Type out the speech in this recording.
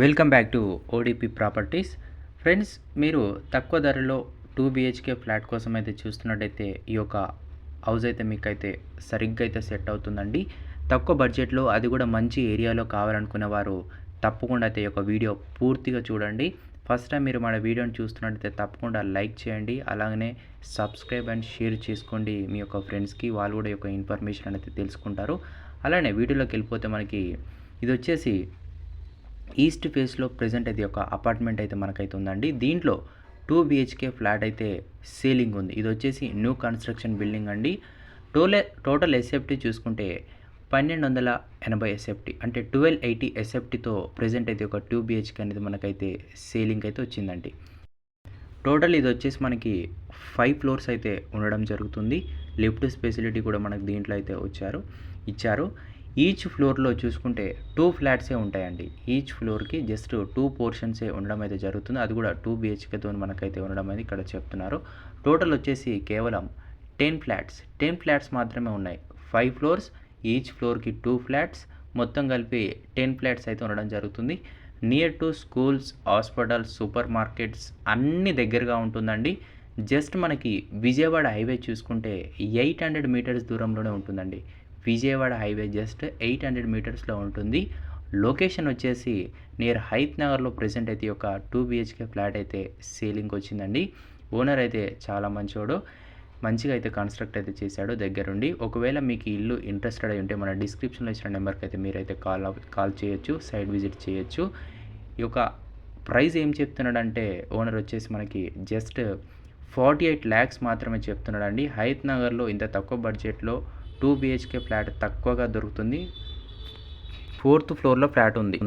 Welcome back to ODP properties. Friends మీరు తక్కువ ధరలో టూ బిహెచ్కే ఫ్లాట్ కోసం అయితే చూస్తున్నట్టయితే ఈ యొక్క హౌస్ అయితే మీకు అయితే సరిగ్గా అయితే సెట్ అవుతుందండి. తక్కువ బడ్జెట్లో అది కూడా మంచి ఏరియాలో కావాలనుకునే వారు తప్పకుండా అయితే ఈ యొక్క వీడియో పూర్తిగా చూడండి. ఫస్ట్ టైం మీరు మన వీడియోని చూస్తున్నట్టయితే తప్పకుండా లైక్ చేయండి. అలాగనే సబ్స్క్రైబ్ అండ్ షేర్ చేసుకోండి మీ యొక్క ఫ్రెండ్స్కి. వాళ్ళు కూడా ఈ యొక్క ఇన్ఫర్మేషన్ అనేది తెలుసుకుంటారు. అలానే వీడియోలోకి వెళ్ళిపోతే మనకి ఇది వచ్చేసి ఈస్ట్ ఫేస్లో ప్రజెంట్ అయితే ఒక అపార్ట్మెంట్ అయితే మనకైతే ఉందండి. దీంట్లో టూ బిహెచ్కే ఫ్లాట్ అయితే సేలింగ్ ఉంది. ఇది వచ్చేసి న్యూ కన్స్ట్రక్షన్ బిల్డింగ్ అండి. టోలే టోటల్ ఎస్ఎఫ్టీ చూసుకుంటే పన్నెండు వందల ఎనభై ఎస్ఎఫ్టీ అంటే ట్వెల్వ్ ఎయిటీ ఎస్ఎఫ్టీతో ప్రజెంట్ అయితే ఒక టూ బిహెచ్కే అనేది మనకైతే సేలింగ్ అయితే వచ్చిందండి. టోటల్ ఇది వచ్చేసి మనకి ఫైవ్ ఫ్లోర్స్ అయితే ఉండడం జరుగుతుంది. లిఫ్ట్ ఫెసిలిటీ కూడా మనకు దీంట్లో అయితే వచ్చారు ఇచ్చారు. ఈచ్ ఫ్లోర్లో చూసుకుంటే టూ ఫ్లాట్సే ఉంటాయండి. ఈచ్ ఫ్లోర్కి జస్ట్ టూ పోర్షన్సే ఉండడం అయితే జరుగుతుంది. అది కూడా టూ బిహెచ్కేతో మనకైతే ఉండడం అనేది ఇక్కడ చెప్తున్నారు. టోటల్ వచ్చేసి కేవలం టెన్ ఫ్లాట్స్. టెన్ ఫ్లాట్స్ మాత్రమే ఉన్నాయి. ఫైవ్ ఫ్లోర్స్ ఈచ్ ఫ్లోర్కి టూ ఫ్లాట్స్ మొత్తం కలిపి టెన్ ఫ్లాట్స్ అయితే ఉండడం జరుగుతుంది. Near to schools hospitals super markets అన్ని దగ్గరగా ఉంటుందండి. జస్ట్ మనకి విజయవాడ హైవే చూసుకుంటే ఎయిట్ హండ్రెడ్ మీటర్స్ దూరంలోనే ఉంటుందండి. Vijayawada highway just eight hundred మీటర్స్లో ఉంటుంది. లొకేషన్ వచ్చేసి నియర్ హైత్ నగర్లో ప్రజెంట్ అయితే ఒక టూ బిహెచ్కే ఫ్లాట్ అయితే సేలింగ్కి వచ్చిందండి. ఓనర్ అయితే చాలా మంచివాడు మంచిగా అయితే కన్స్ట్రక్ట్ అయితే చేశాడు దగ్గరుండి. ఒకవేళ మీకు ఇల్లు ఇంట్రెస్టెడ్ అయి ఉంటే మన డిస్క్రిప్షన్లో ఇచ్చిన నెంబర్కి అయితే మీరైతే కాల్ కాల్ చేయొచ్చు సైడ్ విజిట్ చేయొచ్చు. ఈ యొక్క ప్రైస్ ఏం చెప్తున్నాడంటే ఓనర్ వచ్చేసి మనకి జస్ట్ ఫార్టీ ఎయిట్ ల్యాక్స్ మాత్రమే చెప్తున్నాడండి. హైత్ నగర్లో ఇంత తక్కువ బడ్జెట్లో టూ బిహెచ్కే ఫ్లాట్ తక్కువగా దొరుకుతుంది. ఫోర్త్ ఫ్లోర్లో ఫ్లాట్ ఉంది.